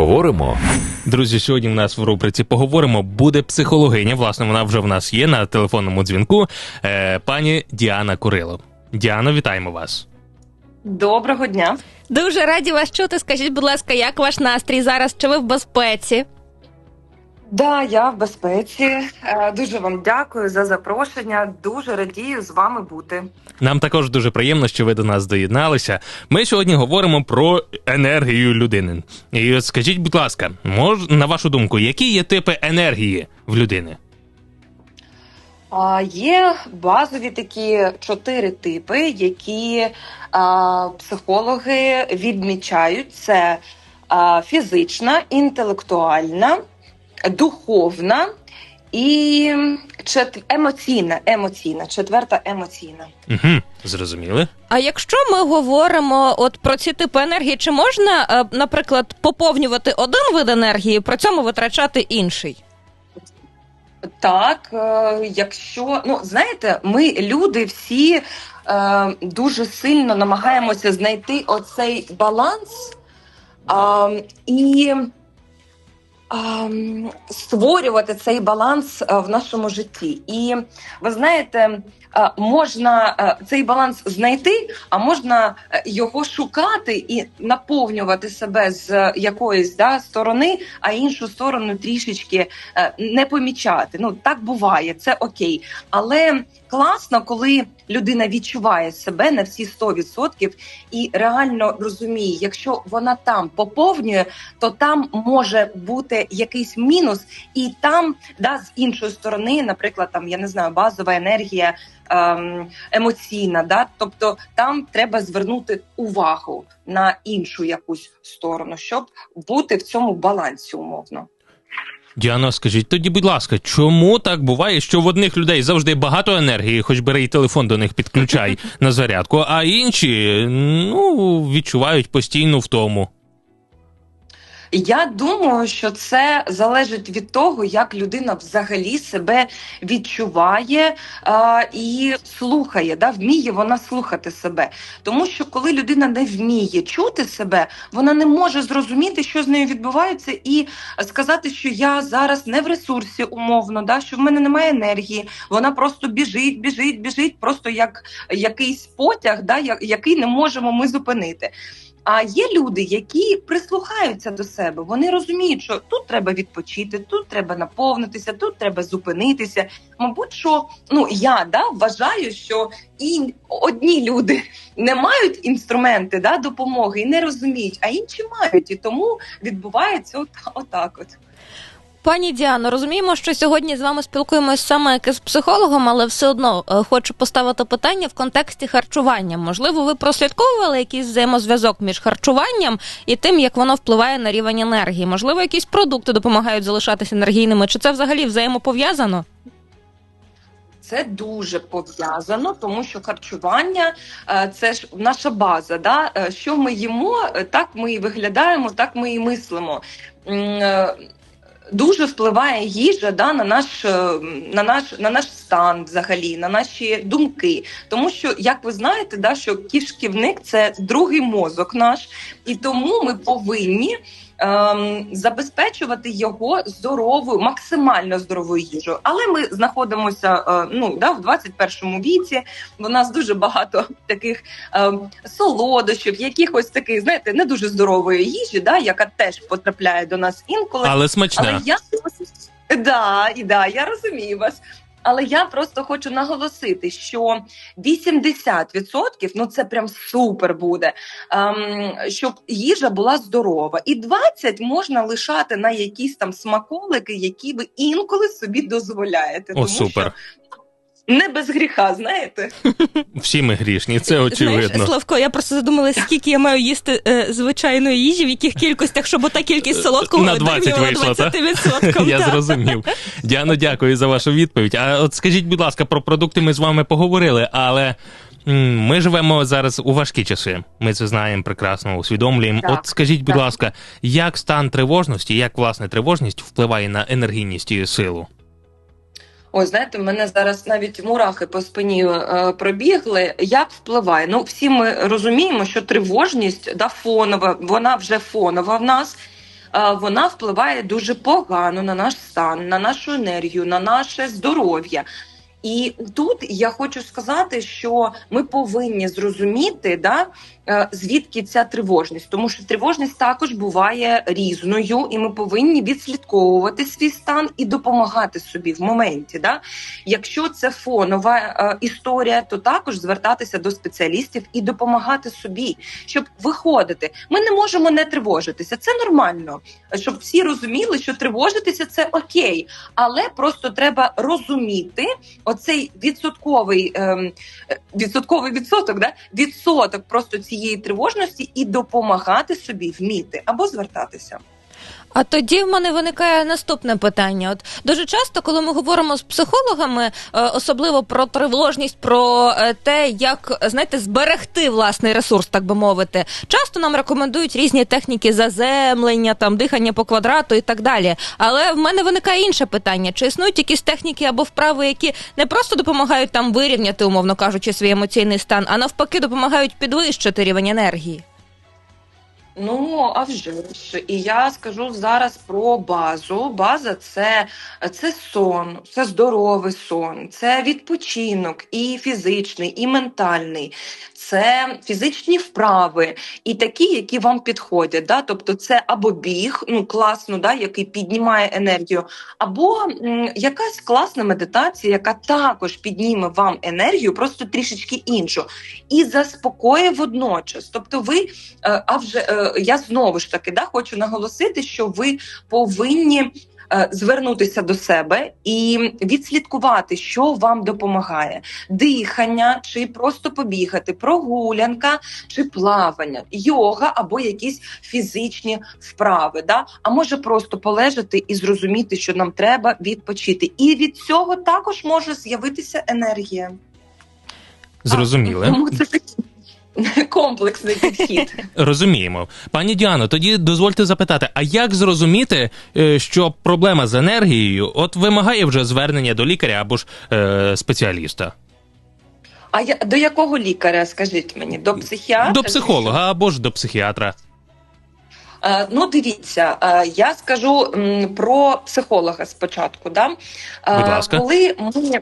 Поговоримо. Друзі, сьогодні в нас в рубриці поговоримо. Буде психологиня. Власне, вона вже в нас є на телефонному дзвінку. Е, пані Діана Курило. Діано, вітаємо вас. Доброго дня. Дуже раді вас чути. Скажіть, будь ласка, як ваш настрій зараз? Чи ви в безпеці? Да, я в безпеці. Е, Дуже вам дякую за запрошення. Дуже радію з вами бути. Нам також дуже приємно, що ви до нас доєдналися. Ми сьогодні говоримо про енергію людини. І от скажіть, будь ласка, мож, на вашу думку, які є типи енергії в людини? А, Є базові такі чотири типи, які а, психологи відмічають: це а, фізична, інтелектуальна, духовна і чет... емоційна. Емоційна, четверта емоційна. Угу, зрозуміли? А якщо ми говоримо от про ці типи енергії, чи можна, е, наприклад, поповнювати один вид енергії, при цьому витрачати інший? Так, е, якщо ну знаєте, ми люди всі е, дуже сильно намагаємося знайти оцей баланс е, і створювати цей баланс е, в нашому житті. І ви знаєте, можна е, цей баланс знайти, а можна е, його шукати і наповнювати себе з якоїсь да, сторони, а іншу сторону трішечки е, не помічати. Ну так буває, це окей. Але класно, коли людина відчуває себе на всі 100% і реально розуміє, якщо вона там поповнює, то там може бути якийсь мінус, і там да з іншої сторони, наприклад, там я не знаю, базова енергія. Ем, Емоційна, да, тобто там треба звернути увагу на іншу якусь сторону, щоб бути в цьому балансі умовно. Діано, скажіть тоді, будь ласка, чому так буває, що в одних людей завжди багато енергії, хоч бери і телефон до них підключай на зарядку, а інші ну, відчувають постійну втому? Я думаю, що це залежить від того, як людина взагалі себе відчуває а, і слухає, да, вміє вона слухати себе. Тому що коли людина не вміє чути себе, вона не може зрозуміти, що з нею відбувається, і сказати, що я зараз не в ресурсі умовно, да, що в мене немає енергії. Вона просто біжить, біжить, біжить, просто як якийсь потяг, да, який не можемо ми зупинити. А є люди, які прислухаються до себе. Вони розуміють, що тут треба відпочити, тут треба наповнитися, тут треба зупинитися. Мабуть, що ну я да вважаю, що і одні люди не мають інструменти да, допомоги і не розуміють, а інші мають, і тому відбувається от, отак. От. Пані Діано, розуміємо, що сьогодні з вами спілкуємось саме як з психологом, але все одно е, хочу поставити питання в контексті харчування. Можливо, ви прослідковували якийсь взаємозв'язок між харчуванням і тим, як воно впливає на рівень енергії? Можливо, якісь продукти допомагають залишатися енергійними, чи це взагалі взаємопов'язано? Це дуже пов'язано, тому що харчування е, це ж наша база. Да? Е, Що ми їмо, так ми і виглядаємо, так ми і мислимо. Дуже впливає їжа да, на наш е, на наш на наш стан, взагалі, на наші думки. Тому що, як ви знаєте, да, що кишківник це другий мозок наш, і тому ми повинні ем, забезпечувати його здоровою, максимально здоровою їжею. Але ми знаходимося е, ну да, в 21 віці. У нас дуже багато таких ем, солодощів, якихось таких, знаєте, не дуже здорової їжі, да, яка теж потрапляє до нас інколи. Але смачна. Але я да, і да, я розумію вас. Але я просто хочу наголосити, що 80% ну це прям супер буде, ем, щоб їжа була здорова, і 20% можна лишати на якісь там смаколики, які ви інколи собі дозволяєте. О, супер. Що не без гріха, знаєте. Всі ми грішні, це очевидно. Знаєш, Славко, я просто задумалася, скільки я маю їсти е, звичайної їжі, в яких кількостях, щоб ота кількість солодкого На 20 дорівнювала вийшло, 20%. Я зрозумів. Діано, дякую за вашу відповідь. А от скажіть, будь ласка, про продукти ми з вами поговорили, але. Ми живемо зараз у важкі часи. Ми це знаємо прекрасно, усвідомлюємо. Так, От скажіть, будь так. ласка, як стан тривожності, як власне тривожність впливає на енергійність і силу? Ой, знаєте, в мене зараз навіть мурахи по спині е, пробігли. Як впливає? Ну, всі ми розуміємо, що тривожність да, фонова, вона вже фонова в нас. е, вона впливає дуже погано на наш стан, на нашу енергію, на наше здоров'я. І тут я хочу сказати, що ми повинні зрозуміти, да, е, звідки ця тривожність, тому що тривожність також буває різною, і ми повинні відслідковувати свій стан і допомагати собі в моменті. Да? Якщо це фонова е, історія, то також звертатися до спеціалістів і допомагати собі, щоб виходити. Ми не можемо не тривожитися. Це нормально, щоб всі розуміли, що тривожитися це окей, але просто треба розуміти оцей відсотковий ем, відсотковий відсоток, да? відсоток просто цієї тривожності і допомагати собі вміти або звертатися. А тоді в мене виникає наступне питання. От дуже часто, коли ми говоримо з психологами, е, особливо про тривожність, про е, те, як знаєте, зберегти власний ресурс, так би мовити, часто нам рекомендують різні техніки заземлення, там дихання по квадрату і так далі. Але в мене виникає інше питання: чи існують якісь техніки або вправи, які не просто допомагають там вирівняти, умовно кажучи, свій емоційний стан, а навпаки, допомагають підвищити рівень енергії? Ну, а вже ж. І я скажу зараз про базу. База це, це сон, це здоровий сон, це відпочинок і фізичний, і ментальний, це фізичні вправи, і такі, які вам підходять. Да? Тобто, це або біг, ну класно, да, який піднімає енергію, або м, якась класна медитація, яка також підніме вам енергію, просто трішечки іншу, і заспокоює водночас. Тобто, ви е, а вже. Я знову ж таки да, хочу наголосити, що ви повинні е, звернутися до себе і відслідкувати, що вам допомагає: дихання, чи просто побігати, прогулянка, чи плавання, йога або якісь фізичні вправи. Да? А може просто полежати і зрозуміти, що нам треба відпочити. І від цього також може з'явитися енергія. Зрозуміли. А, тому це такий комплексний підхід. Розуміємо. Пані Діано, тоді дозвольте запитати: а як зрозуміти, е, що проблема з енергією от вимагає вже звернення до лікаря або ж е, спеціаліста? А я до якого лікаря, скажіть мені? До психіатра? До психолога або ж до психіатра. Е, Ну, дивіться, е, я скажу про психолога спочатку. Да? Будь ласка. Коли ми.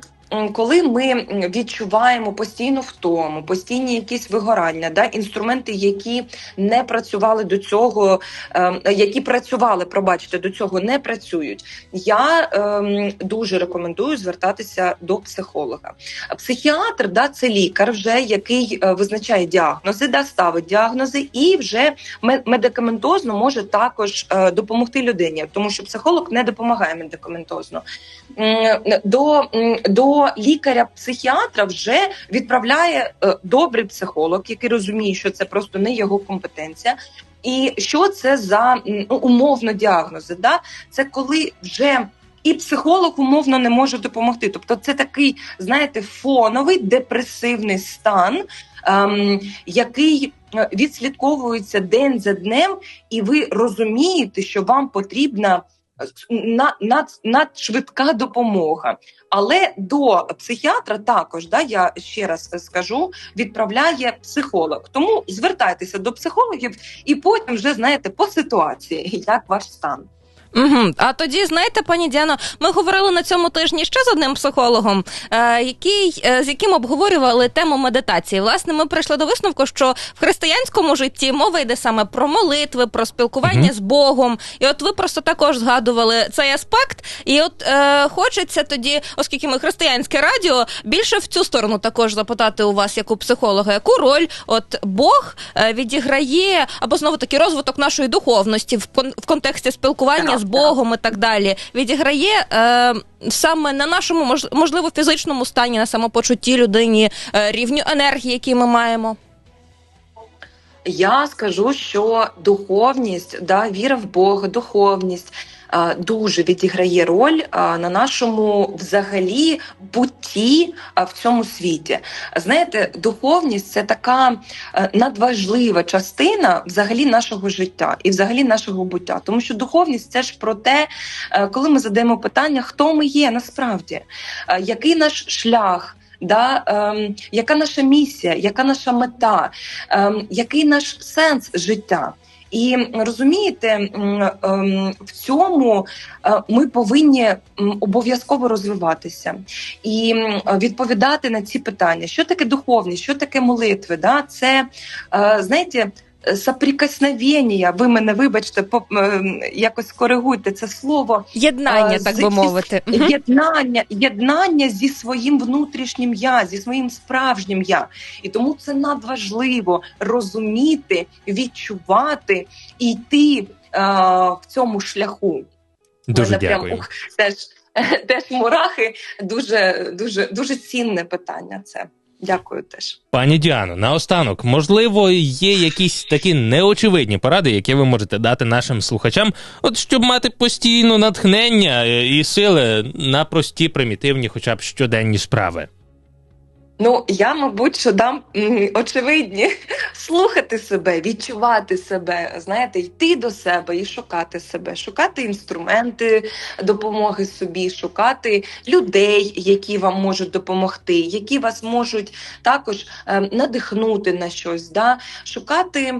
Коли ми відчуваємо постійну втому, постійні якісь вигорання, да, інструменти, які не працювали до цього, ем, які працювали, пробачте, до цього не працюють. Я ем, дуже рекомендую звертатися до психолога. Психіатр, да, це лікар, вже який е, визначає діагнози, да, ставить діагнози і вже ме- медикаментозно може також е, допомогти людині, тому що психолог не допомагає медикаментозно. До, м, лікаря-психіатра вже відправляє е, добрий психолог, який розуміє, що це просто не його компетенція. І що це за ну, умовно діагнози? Да? Це коли вже і психолог умовно не може допомогти. Тобто, це такий, знаєте, фоновий депресивний стан, ем, який е, відслідковується день за днем, і ви розумієте, що вам потрібна на- над- надшвидка допомога. Але до психіатра також, да, я ще раз скажу, відправляє психолог. Тому звертайтеся до психологів і потім вже знаєте по ситуації, як ваш стан. Угу. А тоді, знаєте, пані Діано, ми говорили на цьому тижні ще з одним психологом, е, який, е, з яким обговорювали тему медитації. Власне, ми прийшли до висновку, що в християнському житті мова йде саме про молитви, про спілкування Мгм. з Богом. І от ви просто також згадували цей аспект. І от е, хочеться тоді, оскільки ми християнське радіо, більше в цю сторону також запитати у вас, як у психолога, яку роль от Бог е, відіграє або знову таки розвиток нашої духовності в кон- в контексті спілкування з Богом і так далі, відіграє е, саме на нашому можливо фізичному стані, на самопочутті людині, е, рівню енергії, який ми маємо. Я скажу, що духовність, да, віра в Бога, духовність дуже відіграє роль на нашому взагалі бутті в цьому світі. Знаєте, духовність це така е, надважлива частина взагалі нашого життя і взагалі нашого буття. Тому що духовність це ж про те, е, коли ми задаємо питання, хто ми є насправді, е, який наш шлях. Да, ем, яка наша місія, яка наша мета, ем, який наш сенс життя? І розумієте, ем, в цьому е, ми повинні обов'язково розвиватися і відповідати на ці питання: що таке духовність, що таке молитви? Да? Це е, знаєте. Соприкосновення, ви мене вибачте, по е, якось коригуйте це слово. Єднання, Е, так би мовити. Єднання, єднання зі своїм внутрішнім я, зі своїм справжнім я. І тому це надважливо розуміти, відчувати і йти е, в цьому шляху. Дуже Мене прям, ух, теж, теж мурахи. Дуже, дуже, дуже цінне питання. Це дякую теж. Пані Діано, наостанок, можливо, є якісь такі неочевидні поради, які ви можете дати нашим слухачам, от щоб мати постійно натхнення е, і сили на прості, примітивні, хоча б щоденні справи. Ну, я, мабуть, що дам очевидні слухати себе, відчувати себе, знаєте, йти до себе і шукати себе, шукати інструменти допомоги собі, шукати людей, які вам можуть допомогти, які вас можуть також е, надихнути на щось, да? шукати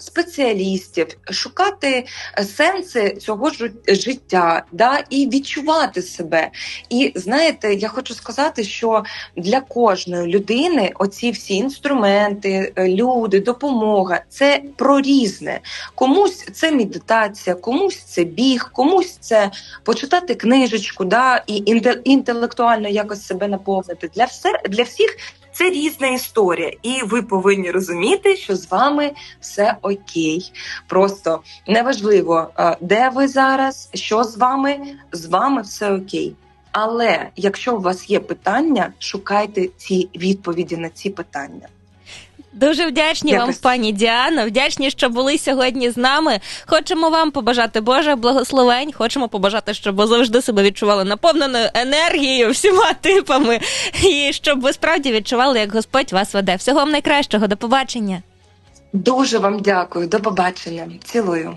спеціалістів, шукати е, сенси цього життя, да? і відчувати себе. І знаєте, я хочу сказати, що для кожної людини оці всі інструменти, е, люди, допомога це про різне. Комусь це медитація, комусь це біг, комусь це почитати книжечку, да, і інте- інтелектуально якось себе наповнити. Для все для всіх. Це різна історія, і ви повинні розуміти, що з вами все окей. Просто неважливо, е, де ви зараз, що з вами, з вами все окей. Але якщо у вас є питання, шукайте ці відповіді на ці питання. Дуже вдячні вам, Якось. пані Діано. Вдячні, що були сьогодні з нами. Хочемо вам побажати Боже благословень. Хочемо побажати, щоб ви завжди себе відчували наповненою енергією всіма типами, і щоб ви справді відчували, як Господь вас веде. Всього вам найкращого. До побачення. Дуже вам дякую. До побачення. Цілую.